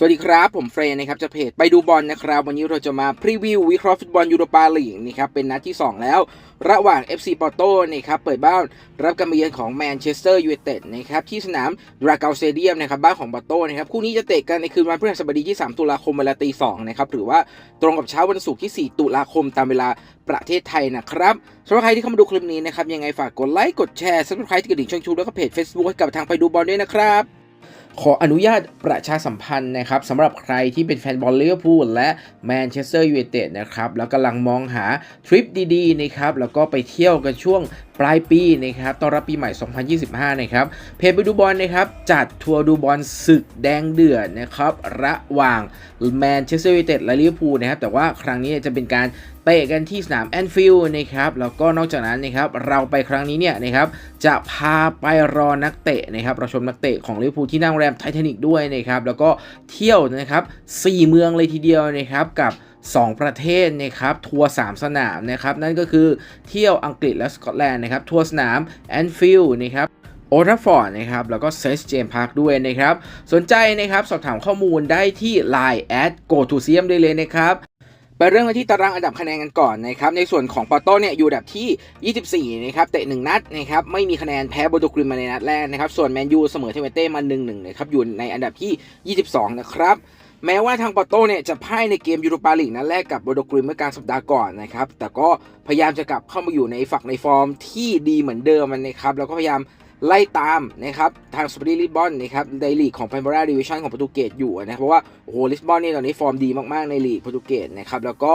สวัสดีครับ ผมเฟรนนะครับจะเพจไปดูบอลนะครับ วันนี้เราจะมาพรีวิววิเคราะห์ฟุตบอลยูโรปาลีกนะครับเป็นนัดที่ 2 แล้ว ระหว่าง FC ปอร์โตนะครับเปิดบ้านรับการมาเยือนของแมนเชสเตอร์ยูไนเต็ดนะครับที่สนามดราเกลเตเดียมนะครับบ้านของปอร์โตนะครับคู่นี้จะเตะกันในคืนวันพฤหัสบดีที่ 3 ตุลาคมเวลาตี2นะครับหรือว่าตรงกับเช้าวันศุกร์ที่ 4 ตุลาคมตามเวลาประเทศไทยนะครับสำหรับใครที่เข้ามาดูคลิปนี้นะครับยังไงฝากกดไลค์กดแชร์ซับสไครต์ที่กระดิ่งช่องชูแล้วก็เพจ Facebook ให้กับทางไปดูบอลด้วยนะครับ ขออนุญาตประชาสัมพันธ์นะครับสำหรับใครที่เป็นแฟนบอลลิเวอร์พูลและแมนเชสเตอร์ยูไนเต็ดนะครับแล้วกำลังมองหาทริปดีๆนะครับแล้วก็ไปเที่ยวกันช่วงปลายปีนะครับต้อนรับปีใหม่ 2025 นะครับ เพจไปดูบอลนะครับ จัดทัวร์ดูบอลศึกแดงเดือดนะครับ ระหว่างแมนเชสเตอร์ยูไนเต็ดและลิเวอร์พูลนะครับ แต่ว่าครั้งนี้จะเป็นการเตะกันที่สนามแอนฟิลด์นะครับ แล้วก็นอกจากนั้นนะครับ เราไปครั้งนี้เนี่ยนะครับ จะพาไปรอนักเตะนะครับเราชมนักเตะของลิเวอร์พูลที่นั่งรงแรมไททานิกด้วยนะครับแล้วก็เที่ยวนะครับ4เมืองเลยทีเดียวนะครับกับ2 ประเทศนะครับทัวร์3สนามนะครับนั่นก็คือเที่ยวอังกฤษและสกอตแลนด์นะครับทัวร์สนามแอนฟิลด์นะครับโอทัฟฟอร์ดนะครับแล้วก็เซสเจมพาร์คด้วยนะครับ สนใจนะครับ สอบถามข้อมูลได้ที่ Line แอด go to s i u m ได้เลยนะครับ ไปเรื่องกันที่ตารางอันดับคะแนนกันก่อนนะครับในส่วนของปอโต้เนี่ยอยู่อันดับที่ 24 นะครับเตะ 1 นัดนะครับไม่มีคะแนนแพ้โบโดกริมมาในนัดแรกนะครับส่วนแมนยูเสมอเทเวเต้มา 1-1นะครับอยู่ในอันดับที่ 22 นะครับแม้ว่าทางปอโต้เนี่ยจะพ่ายในเกมยูโรปาลีกนัดแรกกับโบโดกริมเมื่อกลางสัปดาห์ก่อนนะครับแต่ก็พยายามจะกลับเข้ามาอยู่ในฝักในฟอร์มที่ดีเหมือนเดิมนะครับแล้วก็พยายาม ไล่ตามนะครับทางสปอร์ตลิสบอนนะครับในลีกของแพ i ม r a Division ของโปรตุเกสอยู่นะครับเพราะว่าโอ้โหลิสบอนนี่ตอนนี้ฟอร์มดีมากๆในลีกโปรตุเกสนะครับแล้วก็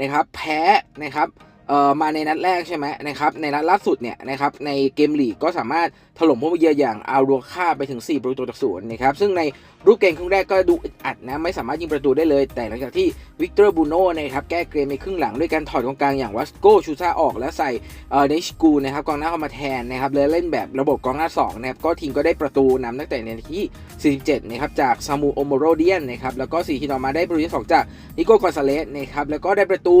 นะครับแพ้นะครับเอ่อมาในนัดแรกใช่ไหมนะครับในนัดล่าสุดเนี่ยนะครับในเกมลีกก็สามารถ ถล่มผู้มาเยือนอย่างอารัวค่าไปถึง 4 ประตูต่อศูนย์นะครับ ซึ่งในรูปเกมครึ่งแรกก็ดูอัดนะ ไม่สามารถยิงประตูได้เลย แต่หลังจากที่วิกเตอร์บูโน่นะครับ แก้เกมในครึ่งหลังด้วยการถอดกองกลางอย่างวัสโกชูซาออกแล้วใส่เอ่อเนชกูนะครับกองหน้าเข้ามาแทนนะครับเลยเล่นแบบระบบกองหน้า2นะครับก็ทีมก็ได้ประตูนำตั้งแต่ในาทีที่ 47 นะครับจากซามูโอโมโรเดียนนะครับแล้วก็4ทีต่อมาได้ประตูที่สองจากนิโก้กอนซาเลสนะครับแล้วก็ได้ประตู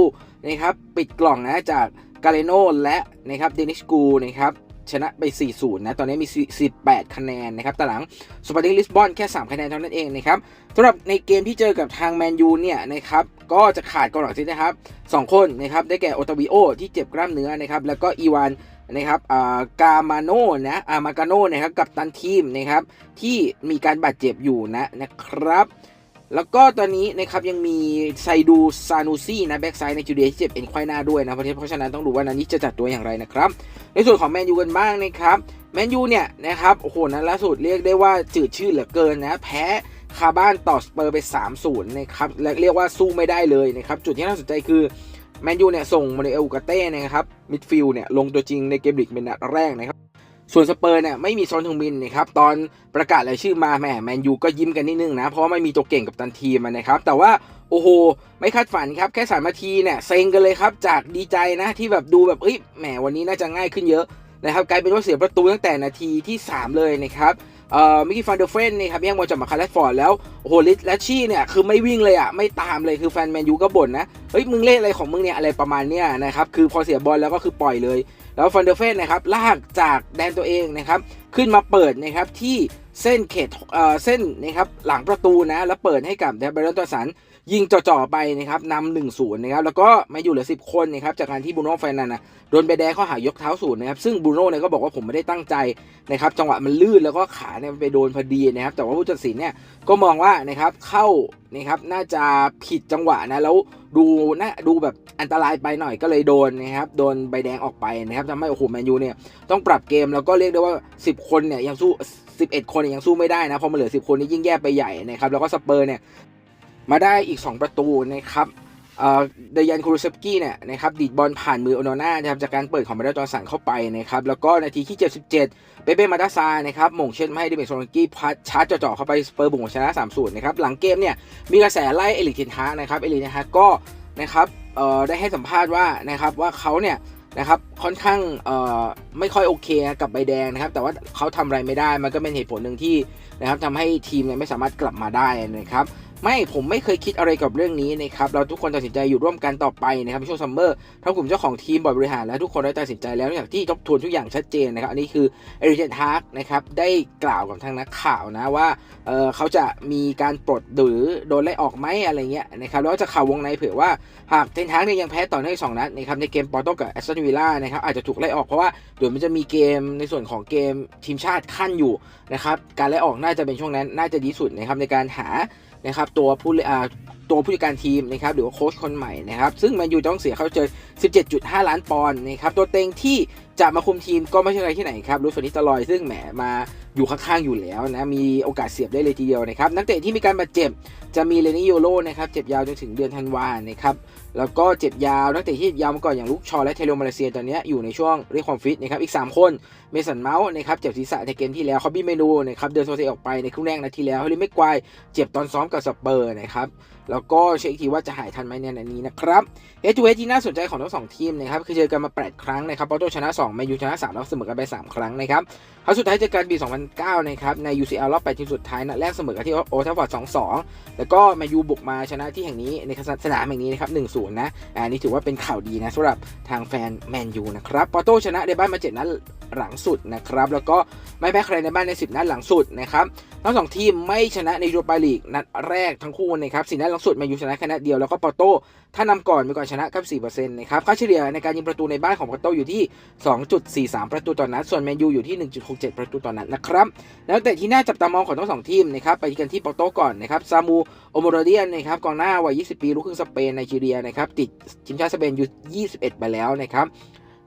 นะครับปิดกล่องนะจากกาเลโนและนะครับเดนิสกูนะครับ ชนะไป 4-0 นะ ตอนนี้มี 18 คะแนนนะครับต่หลังสปอร์ติ้งลิสบอนแค่ 3 คะแนนเท่านั้นเองนะครับสำหรับในเกมที่เจอกับทางแมนยูเนี่ยนะครับก็จะขาดกองหลังที่นะครับ 2 คนนะครับได้แก่โอตาวิโอที่เจ็บกล้ามเนื้อนะครับแล้วก็อีวานนะครับอ่ากามาโนนะอามากาโนนะครับกับตันทีมนะครับที่มีการบาดเจ็บอยู่นะนะครับ แล้วก็ตอนนี้นะครับยังมีไซดูซานูซี่นะแบ็กไซด์ในจูเดียที่เจ็บเอ็นควายหน้าด้วยนะเพราะเพราะฉะนั้นต้องดูว่านันนี้จะจัดตัวอย่างไรนะครับ ในส่วนของแมนยูกันบ้างนะครับแมนยูเนี่ยนะครับโอ้โหนั้นล่าสุดเรียกได้ว่าจืดชื่อเหลือเกินนะแพ้คาบ้านต่อสเปอร์ไป 3-0นะครับและเรียกว่าสู้ไม่ได้เลยนะครับ จุดที่น่าสนใจคือแมนยูเนี่ยส่งมาในเอลกาเต้นะครับมิดฟิลด์เนี่ยลงตัวจริงในเกมลีกเป็นนัดแรกนะครับ ส่วนสเปอร์เนี่ยไม่มีซอนทงมินนะครับตอนประกาศรายชื่อมาแหมแมนยูก็ยิ้มกันนิดนึงนะ เพราะไม่มีตัวเก่งกับตันทีมนะครับแต่ว่าโอ้โห ไม่คาดฝันครับ แค่สามนาทีเนี่ยเซ็งกันเลยครับ จากดีใจนะที่แบบดูแบบเอ้ยแหมวันนี้น่าจะง่ายขึ้นเยอะนะครับกลายเป็นว่าเสียประตูตั้งแต่นาทีที่ 3 เลยนะครับเอ่อมิกกี้ฟันเดอร์เฟนนะครับแย่งบอลจากมาคาร์ลฟอร์ดแล้วโอ้โหลิสและชี่เนี่ยคือไม่วิ่งเลยอะไม่ตามเลยคือแฟนแมนยูก็บ่นนะเฮ้ยมึงเล่นอะไรของมึงเนี่ยอะไรประมาณเนี้ยนะครับคือพอเสียบอลแล้วก็คือปล่อยเลย แล้วฟันเดอร์เฟสนะครับลากจากแดนตัวเองนะครับขึ้นมาเปิดนะครับที่ เส้นเขตเอ่อเส้นนะครับหลังประตูนะแล้วเปิดให้กับเดบรอนตัวสันยิงจ่อๆไปนะครับนำหนึ่งศูนย์นะครับแล้วก็มาอยู่เหลือ10คนนะครับจากการที่บูโน่แฟนนันนะโดนใบแดงข้อหายกเท้าศูนย์นะครับซึ่งบูโน่เนี่ยก็บอกว่าผมไม่ได้ตั้งใจนะครับจังหวะมันลื่นแล้วก็ขาเนี่ยไปโดนพอดีนะครับแต่ว่าผู้ตัดสินเนี่ยก็มองว่านะครับเข้านะครับน่าจะผิดจังหวะนะแล้วดูน่าดูแบบอันตรายไปหน่อยก็เลยโดนนะครับโดนใบแดงออกไปนะครับทำให้โอ้โหแมนยูเนี่ยต้องปรับเกมแล้วก็เรียกได้ว่า 10 คนเนี่ยยังสู้ 11 คนยยังสู้ไม่ได้นะพอมาเหลือ 10 คนนี่ยิ่งแย่ไปใหญ่นะครับแล้วก็สเปอร์เนี่ยมาได้อีก 2 ประตูนะครับเดยันคูรุเซฟกี้เนี่ยนะครับดีดบอลผ่านมือโอโนนานะครับจากการเปิดของมาดาจอสันเข้าไปนะครับแล้วก็นาทีที่ 77 เปเป้มาดาซานะครับมงเช่นไม่ให้ดิเมโซนกี้พัดชาร์จจ่อๆเข้าไปสเปอร์บุกชนะ3-0นะครับหลังเกมเนี่ยมีกระแสไล่เอลิกเทนฮานะครับเอลิกเทนฮาก็นะครับได้ให้สัมภาษณ์ว่านะครับว่าเขาเนี่ย นะครับค่อนข้างเอ่อไม่ค่อยโอเคกับใบแดงนะครับ แต่ว่าเขาทำอะไรไม่ได้มันก็เป็นเหตุผลหนึ่งที่นะครับทำให้ทีมเนี่ยไม่สามารถกลับมาได้นะครับ ไม่ผมไม่เคยคิดอะไรกับเรื่องนี้นะครับเราทุกคนตัดสินใจอยู่ร่วมกันต่อไปนะครับในช่วงซัมเมอร์ทั้งกลุ่มเจ้าของทีมบอร์ดบริหารและทุกคนได้ตัดสินใจแล้วอย่างที่ทบทวนทุกอย่างชัดเจนนะครับอันนี้คือเอริเจนทาร์กนะครับได้กล่าวกับทางนักข่าวนะว่าเเขาจะมีการปลดหรือโดนไล่ออกไหมอะไรเงี้ยนะครับแล้วจะข่าววงในเผื่อว่าหากเทนทาร์กเนี่ยยังแพ้ต่อเนื่องสองนัดนะครับในเกมปอร์โตกับแอสตันวิลล่านะครับอาจจะถูกไล่ออกเพราะว่าเดี๋ยวมันจะมีเกมในส่วนของเกมทีมชาติขั้นอยู่นะครับการไล่ออกน่าจะเป็นช่วงนั้นน่าจะดีสุดนะครับในการหา นะครับตัวผู้อ่าตัวผู้จัดการทีมนะครับหรือว่าโค้ชคนใหม่นะครับซึ่งแมนยูต้องเสียเขาเจอ 17.5 ล้านปอนด์นะครับตัวเต็งที่จะมาคุมทีมก็ไม่ใช่ใครที่ไหนครับรูฟานิสตลอย ซึ่งแหมมาอยู่ข้างๆอยู่แล้วนะมีโอกาสเสียบได้เลยทีเดียวนะครับนักเตะที่มีการบาดเจ็บจะมีเลนิโยโรนะครับเจ็บยาวจนถึงเดือนธันวานะครับ แล้วก็เจ็บยาวนักเตะที่ยาวมาก่อนอย่างลูกชอและเทโลมาเลเซียตอนนี้อยู่ในช่วงเรียกความฟิตนะครับอีก 3 คนเมสันเมาส์นะครับเจ็บศีรษะในเกมที่แล้วคอบบี้เมนูนะครับเดินโซเซออกไปในครึ่งแรกนาทีแล้วเฮลิเมกควายเจ็บตอนซ้อมกับสเปอร์นะครับแล้วก็เช็คทีว่าจะหายทันไหมในนัดนี้นะครับเฮจูเฮที่น่าสนใจของทั้งสองทีมนะครับคือเจอกันมา 8 ครั้งนะครับปอโตชนะ2แมนยูชนะ3แล้วเสมอกันไป 3 ครั้งนะครับครั้งสุดท้ายเจอกันปี 2009นะครับใน UCL รอบ8ทีมสุดท้ายนัดแรกเสมอกันที่โอทัฟฟอร์ด2-2 แล้วก็แมนยูบุกมาชนะที่แห่งนี้ในสนามแห่งนี้นะครับ1-0นะอันนี้ถือว่าเป็นข่าวดีนะสำหรับทางแฟนแมนยูนะครับปอโต้ชนะในบ้านมา7นัดหลังสุดนะครับ แล้วก็ไม่แพ้ใครในบ้านใน 10 นัดหลังสุดนะครับทั้งสองทีมไม่ชนะในยูโรปาลีกนัดแรกทั้งคู่นะครับสี่นัดหลังสุดแมนยูชนะแค่นัดเดียวแล้วก็ปอโต้ถ้านำก่อนมีก่อนชนะกับ4%นะครับค่าเฉลี่ยในการยิงประตูในบ้านของปอโต้อยู่ที่ 2.43 ประตูต่อนัดส่วนแมนยูอยู่ที่ 1.67 ประตูต่อนัดนะครับแล้วแต่ที่น่าจับตามองของทั้งสองทีมนะครับไปกันที่ปอโต้ก่อนนะครับซามู โอโมโรเดียนนะครับกองหน้าวัย 20 ปีลูกครึ่งสเปนไนจีเรียนะครับติดทีมชาติสเปนอยู่ 21 ไปแล้วนะครับ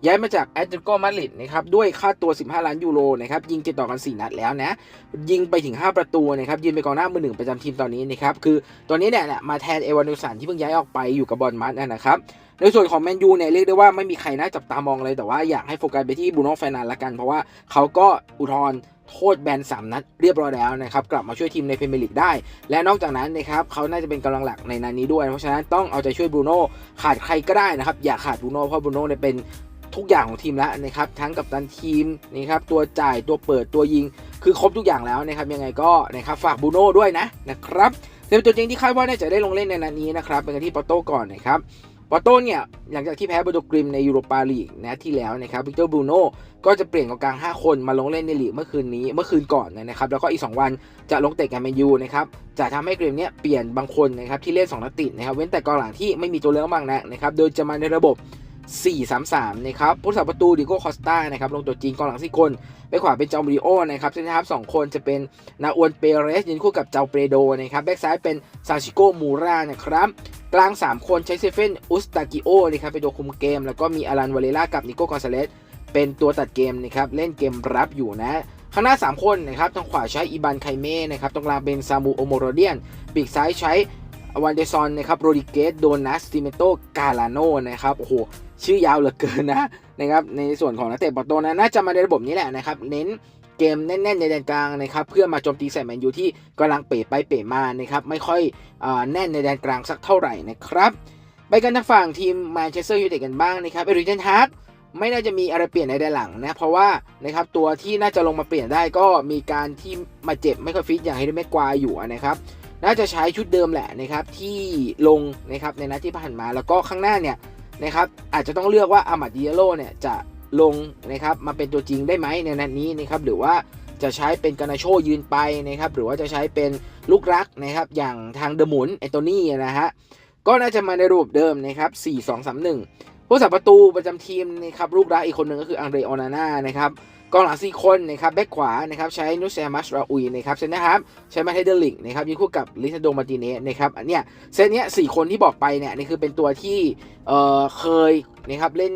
ย้ายมาจากแอตเลติโกมาดริดนะครับด้วยค่าตัว 15 ล้านยูโรนะครับยิงติดต่อกัน 4 นัดแล้วนะยิงไปถึง 5 ประตูนะครับยืนเป็นกองหน้ามือหนึ่งประจำทีมตอนนี้นะครับคือตัวนี้เนี่ยมาแทนเอวานูสันที่เพิ่งย้ายออกไปอยู่กับบอลมัสนะครับในส่วนของแมนยูเนี่ยเรียกได้ว่าไม่มีใครน่าจับตามองเลยแต่ว่าอยากให้โฟกัสไปที่บูโน่แฟนันด์ละกัน เพราะว่าเขาก็อุทธร โทษแบน 3 นัดเรียบร้อยแล้วนะครับกลับมาช่วยทีมในพรีเมียร์ลีกได้ และนอกจากนั้นนะครับเขาน่าจะเป็นกำลังหลักในนัดนี้ด้วย เพราะฉะนั้นต้องเอาใจช่วยบรูโน่ขาดใครก็ได้นะครับอย่าขาดบรูโน่เพราะบรูโน่เนี่ยเป็นทุกอย่างของทีมแล้วนะครับทั้งกับตันทีมนะครับตัวจ่ายตัวเปิดตัวยิง คือครบทุกอย่างแล้วนะครับยังไงก็นะครับฝากบูโน่ด้วยนะนะครับเป็นตัวจริงที่คาดว่าน่าจะได้ลงเล่นในนัดนี้นะครับเป็นกันที่ปอโต้ก่อนนะครับ ปอโต้เนี่ยหลังจากที่แพ้บอโดกริมในยูโรปาลีกนะที่แล้วนะครับวิกเตอร์บูโน่ก็จะเปลี่ยนกองกลาง 5 คนมาลงเล่นในลีกเมื่อคืนนี้เมื่อคืนก่อนนะครับแล้วก็อีก 2 วันจะลงเตะกับแมนยูนะครับจะทำให้เกมเนี้ยเปลี่ยนบางคนนะครับที่เล่น2นัดติดนะครับเว้นแต่กองหลังที่ไม่มีตัวเลือกมากนะนะครับโดยจะมาในระบบ 4-3-3 นะครับผู้สับประตูดิโก้คอสตานะครับ ลงตัวจริงกองหลังสี่คน ไปขวาเป็นจอมริโอนะครับเซนเตอร์ฮาร์ฟสองคนจะเป็นนาอวนเปเรสยืนคู่กับเจ้าเปโดนะครับ แบ็กซ้ายเป็นซาชิโกมูรานะครับ กลาง 3 คนใช้เซเฟนอุสตากิโอนะครับเป็นตัวคุมเกม แล้วก็มีอารันวาเลล่ากับนิโก้กอนซาเลสเป็นตัวตัดเกมนะครับ เล่นเกมรับอยู่นะข้างหน้า 3 คนนะครับ ทางขวาใช้อีบันไคเม่นะครับตรงกลางเป็นซามูโอโมโรเดียน ปีกซ้ายใช้วันเดซอนนะครับ โรดิเกส โดนัสติเมโต กาลาโนนะครับ โอ้โห ชื่อยาวเหลือเกินนะนะครับในส่วนของนักเตะปอร์โตนะน่าจะมาในระบบนี้แหละนะครับเน้นเกมแน่นๆในแดนกลางนะครับเพื่อมาโจมตีใส่แมนยูที่กำลังเป๋ไปเป๋มานะครับไม่ค่อยอแน่นในแดนกลางสักเท่าไหร่นะครับไปกันทางฝั่งทีมแมนเชสเตอร์ยูไนเต็ดกันบ้างนะครับเอริเจนฮาร์ดไม่น่าจะมีอะไรเปลี่ยนในแดนหลังนะเพราะว่านะครับตัวที่น่าจะลงมาเปลี่ยนได้ก็มีการที่มาเจ็บไม่ค่อยฟิตอย่างเฮเดอร์แม็กควายอยู่นะครับน่าจะใช้ชุดเดิมแหละนะครับที่ลงนะครับในนัดที่ผ่านมาแล้วก็ข้างหน้าเนี่ย นะครับอาจจะต้องเลือกว่าอามัดดิเอโลเนี่ยจะลงนะครับมาเป็นตัวจริงได้ไหมในนัดนี้นะครับหรือว่าจะใช้เป็นกานาโชยืนไปนะครับหรือว่าจะใช้เป็นลูกรักนะครับอย่างทางเดอะมุนเอโตนี่นะฮะก็น่าจะมาในรูปเดิมนะครับ4 2 3 1ผู้สับประตูประจำทีมนะครับลูกรักอีกคนหนึ่งก็คืออังเดรออนาน่านะครับ กองหลังสี่คนนะครับแบ็คขวานะครับใช้นุสเซมัสราอุยนะครับเซนนะครับใช้มาเทเดลิงนะครับยืนคู่กับลิซาโดมาติเนสนะครับอันเนี้ยเซตเนี้ยสี่คนที่บอกไปเนี่ยนี่คือเป็นตัวที่เอ่อเคยนะครับเล่น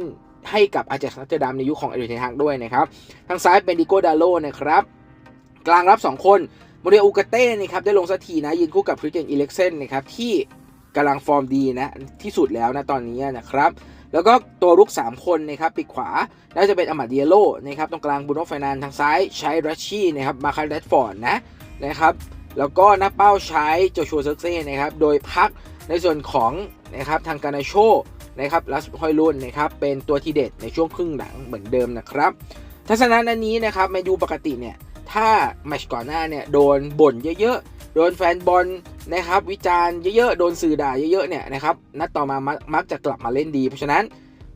ให้กับอาเจกซ์นัตเตอร์ดัมในยุคของเอริเทนฮักด้วยนะครับทางซ้ายเป็นดิโกดาโลนะครับกลางรับ 2 คนโมเดลอูกาเต้นะครับได้ลงสักทีนะยืนคู่กับคริสเตียนอีเล็กเซนนะครับที่กำลังฟอร์มดีนะที่สุดแล้วนะตอนนี้นะครับ แล้วก็ตัวรุก 3 คนนะครับปีกขวาน่าจะเป็นอมาเดียโลนะครับตรงกลางบูโนไฟนานทางซ้ายใช้รัชชี่นะครับมาคาร์เดฟอร์ดนะนะครับแล้วก็หน้าเป้าใช้โจชัวเซิร์กเซ่นะครับโดยพักในส่วนของนะครับทางการนาโชนะครับลัสฮอยลุนนะครับเป็นตัวทีเด็ดในช่วงครึ่งหลังเหมือนเดิมนะครับทัศนะนันนี้นะครับแมนยูปกติเนี่ยถ้าแมตช์ก่อนหน้าเนี่ยโดนบ่นเยอะๆ โดนแฟนบอลนะครับ วิจารณ์เยอะๆ โดนสื่อด่าเยอะๆ เนี่ยนะครับนัดต่อมามักมักจะกลับมาเล่นดี เพราะฉะนั้น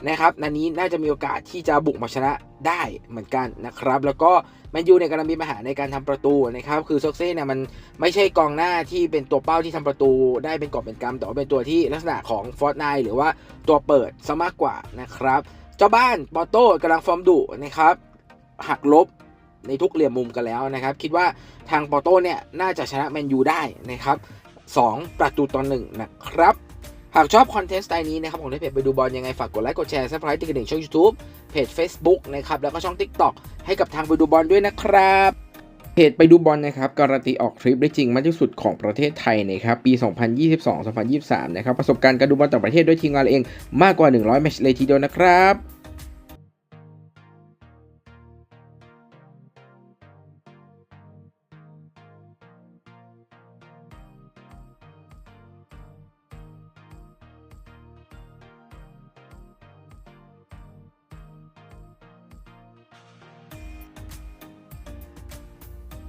นะครับนัดนี้น่าจะมีโอกาสที่จะบุกมาชนะได้เหมือนกันนะครับ แล้วก็แมนยูเนี่ยกำลังมีปัญหาในการทำประตูนะครับ คือซอกเซ่เนี่ยมันไม่ใช่กองหน้าที่เป็นตัวเป้าที่ทำประตูได้เป็นกอบเป็นกำแต่ว่าเป็นตัวที่ลักษณะของฟอร์ตไนหรือว่าตัวเปิดซะมากกว่านะครับ เจ้าบ้านปอโต้กำลังฟอร์มดุนะครับหักลบ ในทุกเหลี่ยมมุมกันแล้วนะครับ คิดว่าทางปอโต้เนี่ยน่าจะชนะแมนยูได้นะครับ 2 ประตูต่อหนึ่งนะครับ หากชอบคอนเทนต์สไตล์นี้นะครับของเพจไปดูบอลยังไงฝากกดไลค์กดแชร์ซับสไครต์ติดกระดิ่งช่อง YouTube เพจ Facebook นะครับแล้วก็ช่อง TikTok ให้กับทางไปดูบอลด้วยนะครับเพจไปดูบอลนะครับการันตีออกทริปได้จริงมากที่สุดของประเทศไทยนะครับปี 2022-2023 นะครับประสบการณ์การดูบอลต่างประเทศด้วยทีมงานเราเองมากกว่า 100 แมตช์เลยทีเดียวนะครับ